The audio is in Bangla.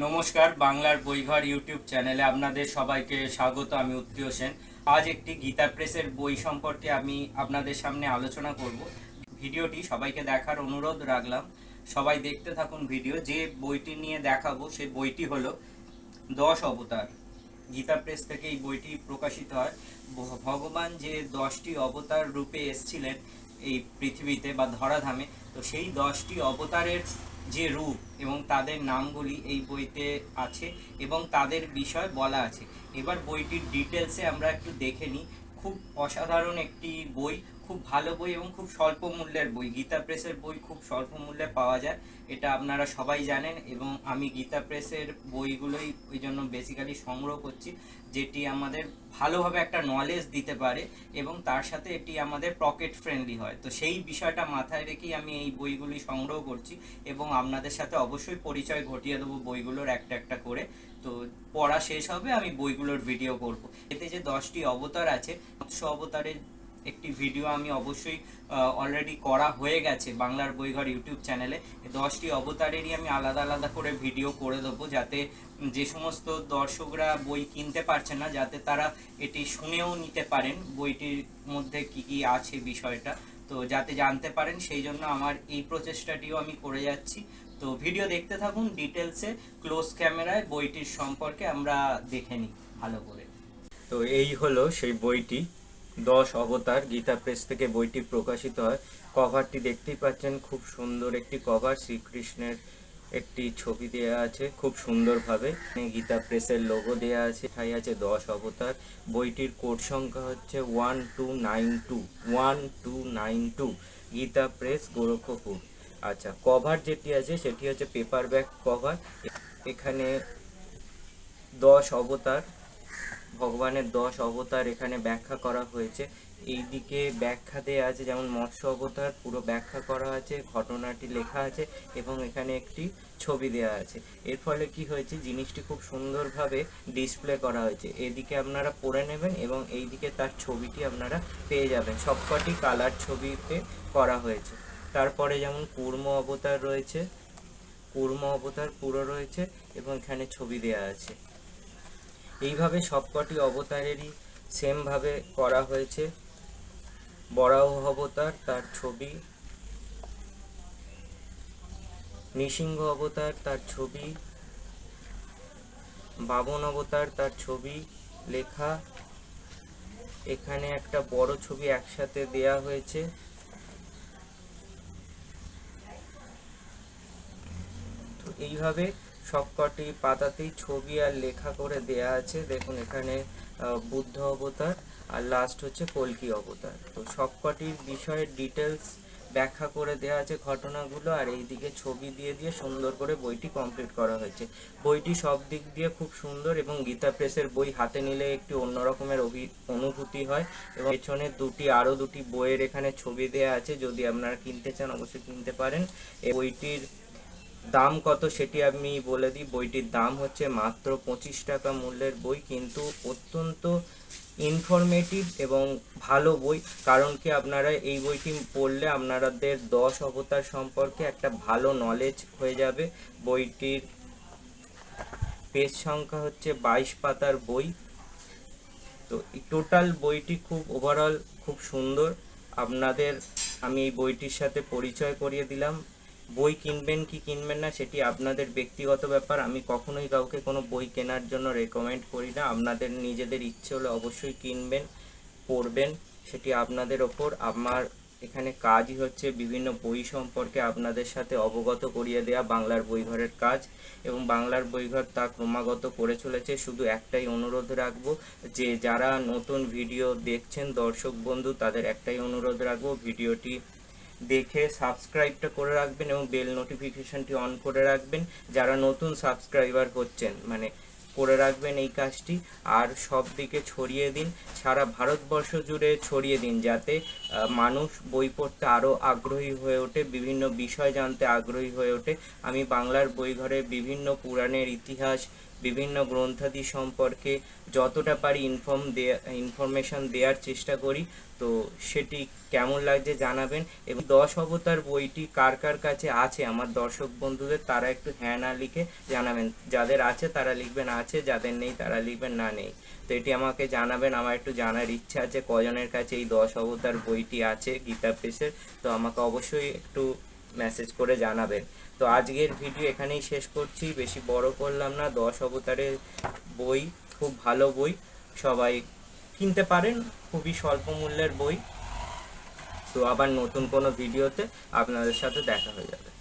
নমস্কার, বাংলার বইঘর ইউটিউব চ্যানেলে আপনাদের সবাইকে স্বাগত। আমি উত্তীয় সেন। আজ একটি গীতা প্রেসের বই সম্পর্কে আমি আপনাদের সামনে আলোচনা করব। ভিডিওটি সবাইকে দেখার অনুরোধ রাখলাম। সবাই দেখতে থাকুন ভিডিও। যে বইটি নিয়ে দেখাবো সেই বইটি হলো দশ অবতার। গীতা প্রেস থেকে এই বইটি প্রকাশিত হয়। ভগবান যে দশটি অবতার রূপে এসছিলেন এই পৃথিবীতে বা ধরাধামে, তো সেই দশটি অবতারের যে রূপ এবং তাদের নামগুলি এই বইতে আছে এবং তাদের বিষয় বলা আছে। এবার বইটির ডিটেলসে আমরা একটু দেখে নিই। খুব অসাধারণ একটি বই। খুব ভালো বই এবং খুব স্বল্প মূল্যের বই। গীতা প্রেসের বই খুব স্বল্প মূল্যে পাওয়া যায়, এটা আপনারা সবাই জানেন এবং আমি গীতা প্রেসের বইগুলোই ওই জন্য বেসিক্যালি সংগ্রহ করছি, যেটি আমাদের ভালোভাবে একটা নলেজ দিতে পারে এবং তার সাথে এটি আমাদের পকেট ফ্রেন্ডলি হয়। তো সেই বিষয়টা মাথায় রেখেই আমি এই বইগুলি সংগ্রহ করছি এবং আপনাদের সাথে অবশ্যই পরিচয় ঘটিয়ে দেবো বইগুলোর একটা একটা করে। তো পড়া শেষ হবে, আমি বইগুলোর ভিডিও করব। এতে যে দশটি অবতার আছে মৎস্য অবতারের একটি ভিডিও আমি অবশ্যই অলরেডি করা হয়ে গেছে বাংলার বইঘর ইউটিউব চ্যানেলে। দশটি অবতারেরই আমি আলাদা আলাদা করে ভিডিও করে দেবো যাতে যে সমস্ত দর্শকরা বই কিনতে পারছেন না, যাতে তারা এটি শুনেও নিতে পারেন বইটির মধ্যে কি কি আছে বিষয়টা। তো যাতে জানতে পারেন, সেই জন্য আমার এই প্রচেষ্টাটিও আমি করে যাচ্ছি। তো ভিডিও দেখতে থাকুন ডিটেলসে ক্লোজ ক্যামেরায় বইটির সম্পর্কে আমরা দেখে নিই, ভালো করে। তো এই হলো সেই বইটি। দশ অবতার গীতা প্রেস থেকে বইটি প্রকাশিত হয়। কভারটি দেখতেই পাচ্ছেন, খুব সুন্দর একটি কভার। শ্রীকৃষ্ণের একটি ছবি দেওয়া আছে, খুব সুন্দরভাবে। গীতা প্রেসের লোগো দেওয়া আছে ঠাই আছে দশ অবতার। বইটির কোড সংখ্যা হচ্ছে one two nine two one two nine two Gita press Gorakhpur. আচ্ছা কভার যেটি আছে, সেটি হচ্ছে পেপার ব্যাক কভার এখানে দশ অবতার ভগবানের দশ অবতার এখানে ব্যাখ্যা করা হয়েছে। এইদিকে ব্যাখ্যা দেওয়া আছে, যেমন মৎস্য অবতার, পুরো ব্যাখ্যা করা আছে, ঘটনাটি লেখা আছে এবং এখানে একটি ছবি দেওয়া আছে। এর ফলে কি হয়েছে, জিনিসটি খুব সুন্দরভাবে ডিসপ্লে করা হয়েছে। এদিকে আপনারা পড়ে নেবেন এবং এইদিকে তার ছবিটি আপনারা পেয়ে যাবেন। সবকটি কালার ছবিতে করা হয়েছে। তারপরে যেমন কুর্ম অবতার রয়েছে, কুর্ম অবতার পুরো রয়েছে এবং এখানে ছবি দেওয়া আছে। এইভাবে সবকটি অবতারেরই সেমভাবে করা হয়েছে। বরাহ অবতার, তার ছবি। নৃসিংহ অবতার, তার ছবি। বামন অবতার, তার ছবি। লেখা। এখানে একটা বড় ছবি একসাথে দেয়া হয়েছে। এইভাবে সবকটি পাতাতেই ছবি আর লেখা করে দেয়া আছে। দেখুন, এখানে বুদ্ধ অবতার আর লাস্ট হচ্ছে কলকি অবতার। তো সবকটির বিষয়ে ডিটেলস ব্যাখ্যা করে দেওয়া আছে ঘটনাগুলো আর এইদিকে ছবি দিয়ে দিয়ে সুন্দর করে বইটি কমপ্লিট করা হয়েছে। বইটি সব দিক দিয়ে খুব সুন্দর এবং গীতা প্রেসের বই হাতে নিলে একটি অন্য রকমের অভি, অনুভূতি হয় এবং পেছনে দুটি, আরও দুটি বইয়ের এখানে ছবি দেওয়া আছে। যদি আপনারা কিনতে চান, অবশ্যই কিনতে পারেন। এই বইটির দাম কত সেটি আমি বলে দিই। বইটির দাম হচ্ছে মাত্র পঁচিশ টাকা মূল্যের বই, কিন্তু অত্যন্ত ইনফরমেটিভ এবং ভালো বই, কারণ কি আপনারা এই বইটি পড়লে আপনাদের দশ অবতার সম্পর্কে একটা ভালো নলেজ হয়ে যাবে। বইটির পেজ সংখ্যা হচ্ছে বাইশ পাতার বই। তো টোটাল বইটি খুব ওভারঅল খুব সুন্দর। আপনাদের, আমি এই বইটির সাথে পরিচয় করিয়ে দিলাম। বই কিনবেন কি কিনবেন না সেটি আপনাদের ব্যক্তিগত ব্যাপার। আমি কখনোই কাউকে কোনো বই কেনার জন্য রেকমেন্ড করি না। আপনাদের নিজেদের ইচ্ছে হলে অবশ্যই কিনবেন, পড়বেন, সেটি আপনাদের ওপর। আমার এখানে কাজই হচ্ছে বিভিন্ন বই সম্পর্কে আপনাদের সাথে অবগত করিয়ে দেওয়া বাংলার বইঘরের কাজ। এবং বাংলার বইঘর তা ক্রমাগত করে চলেছে। শুধু একটাই অনুরোধ রাখব, যে যারা নতুন ভিডিও দেখছেন, দর্শক বন্ধু, তাদের একটাই অনুরোধ রাখব ভিডিওটি দেখে সাবস্ক্রাইবটা করে রাখবেন এবং বেল নোটিফিকেশনটি অন করে রাখবেন যারা নতুন সাবস্ক্রাইবার হচ্ছেন মানে করে রাখবেন এই কাজটি। আর সব দিকে ছড়িয়ে দিন, সারা ভারতবর্ষ জুড়ে ছড়িয়ে দিন যাতে মানুষ বই পড়তে আরও আগ্রহী হয়ে ওঠে, বিভিন্ন বিষয় জানতে আগ্রহী হয়ে ওঠে। আমি বাংলার বই ঘরে বিভিন্ন পুরাণের ইতিহাস বিভিন্ন গ্রন্থাদি সম্পর্কে যতটা পারি ইনফর্ম দেয়া ইনফরমেশন দেওয়ার চেষ্টা করি। তো সেটি কেমন লাগছে জানাবেন। এবং দশ অবতার বইটি কার কার কাছে আছে? আমার দর্শক বন্ধুদের তারা একটু হ্যাঁ না লিখে জানাবেন। যাদের আছে তারা লিখবেন, আছে যাদের নেই তারা লিখবেন, না নেই। তো এটি আমাকে জানাবেন, আমার একটু জানার ইচ্ছা আছে কজনের কাছে এই দশ অবতার বইটি আছে গীতা প্রেসের। তো আমাকে অবশ্যই একটু মেসেজ করে জানাবেন। তো আজকের ভিডিও এখানেই শেষ করছি। বেশি বড় করলাম না, দশ অবতারের বই, খুব ভালো বই। সবাই কিনতে পারেন, খুবই স্বল্প মূল্যের বই। তো আবার নতুন কোনো ভিডিওতে আপনাদের সাথে দেখা হয়ে যাবে।